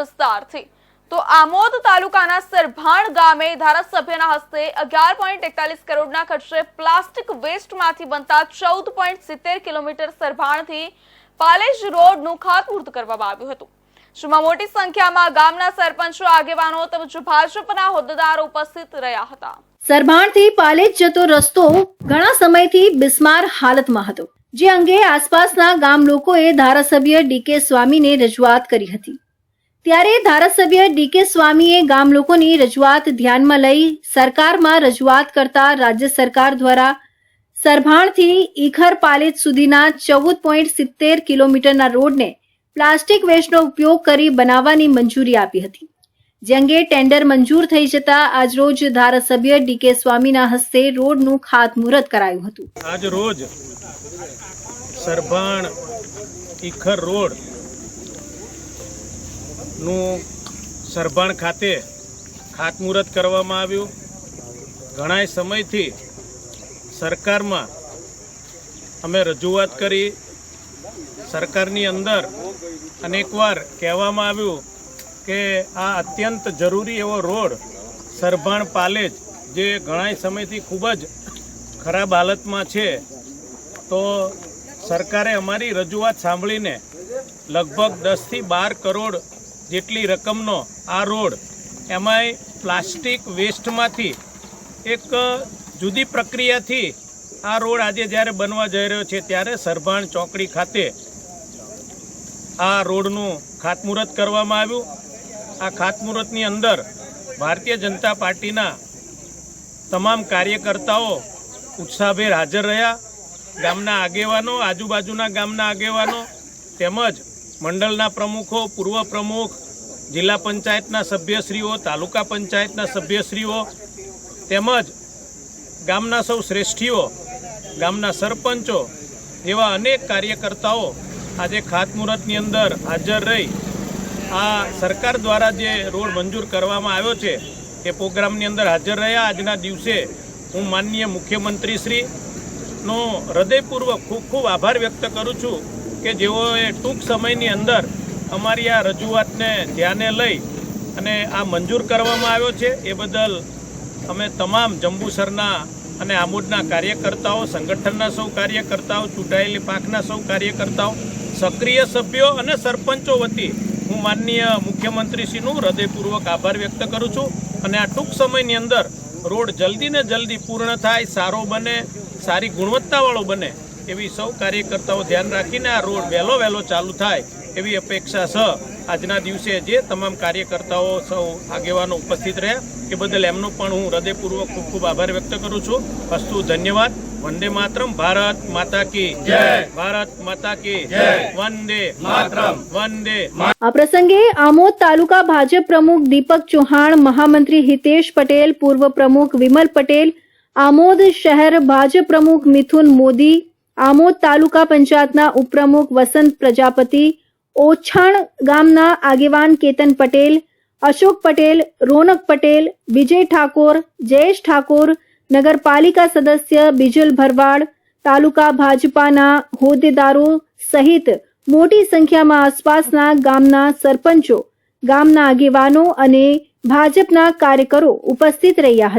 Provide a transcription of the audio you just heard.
વિસ્તારથી. તો આમોદ તાલુકાના સરભાણ ગામે ધારાસભ્યના હસ્તે અગિયાર પોઈન્ટ એકતાલીસ કરોડના ખર્ચે પ્લાસ્ટિક વેસ્ટમાંથી બનતા ચૌદ પોઈન્ટ સિત્તેર કિલોમીટર સરભાણથી પાલેજ રોડનું ખાતમુહૂર્ત કરવામાં આવ્યું હતું. જેમાં મોટી સંખ્યામાં ગામના સરપંચો, આગેવાનો તેમજ ભાજપના હોદ્દેદારો ઉપસ્થિત રહ્યા હતા. સરભાણથી પાલેજ જતો રસ્તો ઘણા સમયથી બિસ્માર હાલતમાં હતો. જે અંગે આસપાસના ગામ લોકોએ ધારાસભ્ય ડીકે સ્વામીને રજૂઆત કરી હતી. ત્યારે ધારાસભ્ય ડીકે સ્વામીએ ગામ લોકોની રજૂઆત ધ્યાનમાં લઈ સરકારમાં રજૂઆત કરતા રાજ્ય સરકાર દ્વારા સરભાણથી ઈખર પાલેજ સુધીના ચૌદ પોઈન્ટ સિત્તેર કિલોમીટરના રોડને પ્લાસ્ટિક વેસ્ટનો ઉપયોગ કરી બનાવવાની મંજૂરી આપી હતી. જે અંગે ટેન્ડર મંજૂર થઈ જતા આજરોજ ધારાસભ્ય ડીકે સ્વામીના હસ્તે રોડનું ખાતમુહૂર્ત કરાયું હતું. આજ સરભાણ ઈખર રોડ નું સરભાણ ખાતે ખાતમુહૂર્ત કરવામાં આવ્યું. ઘણાય સમયથી સરકારમાં અમે રજૂઆત કરી. સરકારની અંદર અનેકવાર કહેવામાં આવ્યું કે આ અત્યંત જરૂરી એવો રોડ સરભાણ પાલેજ જે ઘણાય સમયથી ખૂબ જ ખરાબ હાલતમાં છે. તો સરકારે અમારી રજૂઆત સાંભળીને લગભગ દસથી બાર કરોડ જેટલી રકમનો આ રોડ એમાંય પ્લાસ્ટિક વેસ્ટમાંથી એક જુદી પ્રક્રિયાથી આ રોડ આજે જ્યારે બનવા જઈ રહ્યો છે ત્યારે સરભાણ ચોકડી ખાતે આ રોડનું ખાતમુહૂર્ત કરવામાં આવ્યું. આ ખાતમુહૂર્તની અંદર ભારતીય જનતા પાર્ટીના તમામ કાર્યકર્તાઓ ઉત્સાહભેર હાજર રહ્યા. ગામના આગેવાનો, આજુબાજુના ગામના આગેવાનો તેમજ મંડળના પ્રમુખો, પૂર્વ પ્રમુખ, જિલ્લા પંચાયતના સભ્યશ્રીઓ, તાલુકા પંચાયતના સભ્યશ્રીઓ તેમજ ગામના સૌ શ્રેષ્ઠીઓ, ગામના સરપંચો જેવા અનેક કાર્યકર્તાઓ આજે ખાતમુહૂર્તની અંદર હાજર રહી. આ સરકાર દ્વારા જે રોડ મંજૂર કરવામાં આવ્યો છે, એ પ્રોગ્રામની અંદર હાજર રહ્યા. આજના દિવસે હું માનનીય મુખ્યમંત્રીશ્રીનો હૃદયપૂર્વક ખૂબ ખૂબ આભાર વ્યક્ત કરું છું. કે જેઓએ ટૂંક સમયની અંદર અમારી આ રજૂઆતને ધ્યાને લઈ અને આ મંજૂર કરવામાં આવ્યો છે, એ બદલ અમે તમામ જંબુસરના અને આમોદના કાર્યકર્તાઓ, સંગઠનના સૌ કાર્યકર્તાઓ, ચૂંટાયેલી પાંખના સૌ કાર્યકર્તાઓ, સક્રિય સભ્યો અને સરપંચો વતી હું માનનીય મુખ્યમંત્રીશ્રીનું હૃદયપૂર્વક આભાર વ્યક્ત કરું છું અને આ ટૂંક સમયની અંદર રોડ જલ્દી ને જલ્દી પૂર્ણ થાય, સારો બને, સારી ગુણવત્તાવાળો બને એવી સૌ કાર્યકર્તાઓ ધ્યાન રાખીને આ રોડ વહેલો વહેલો ચાલુ થાય એવી અપેક્ષા છે. આજના દિવસે જે તમામ કાર્યકર્તાઓ સૌ આગેવાનો ઉપસ્થિત રહ્યા એ બદલ એમનો પણ હું હૃદયપૂર્વક ખૂબ ખૂબ આભાર વ્યક્ત કરું છું. અસ્તુ ધન્યવાદ. વંદે માતરમ. ભારત માતા કી જય. ભારત માતા કી જય. વંદે માતરમ. વંદે આ પ્રસંગે આમોદ તાલુકા ભાજપ પ્રમુખ દીપક ચૌહાણ મહામંત્રી હિતેશ પટેલ પૂર્વ પ્રમુખ વિમલ પટેલ આમોદ શહેર ભાજપ પ્રમુખ મિથુન મોદી આમોદ તાલુકા પંચાયતના ઉપપ્રમુખ વસંત પ્રજાપતિ, ઓછાણ ગામના આગેવાન કેતન પટેલ, અશોક પટેલ, રોનક પટેલ, વિજય ઠાકોર, જયેશ ઠાકોર, નગરપાલિકા સદસ્ય બિજલ ભરવાડ, તાલુકા ભાજપાના હોદ્દેદારો સહિત મોટી સંખ્યામાં આસપાસના ગામના સરપંચો, ગામના આગેવાનો અને ભાજપના કાર્યકરો ઉપસ્થિત રહ્યા હતા.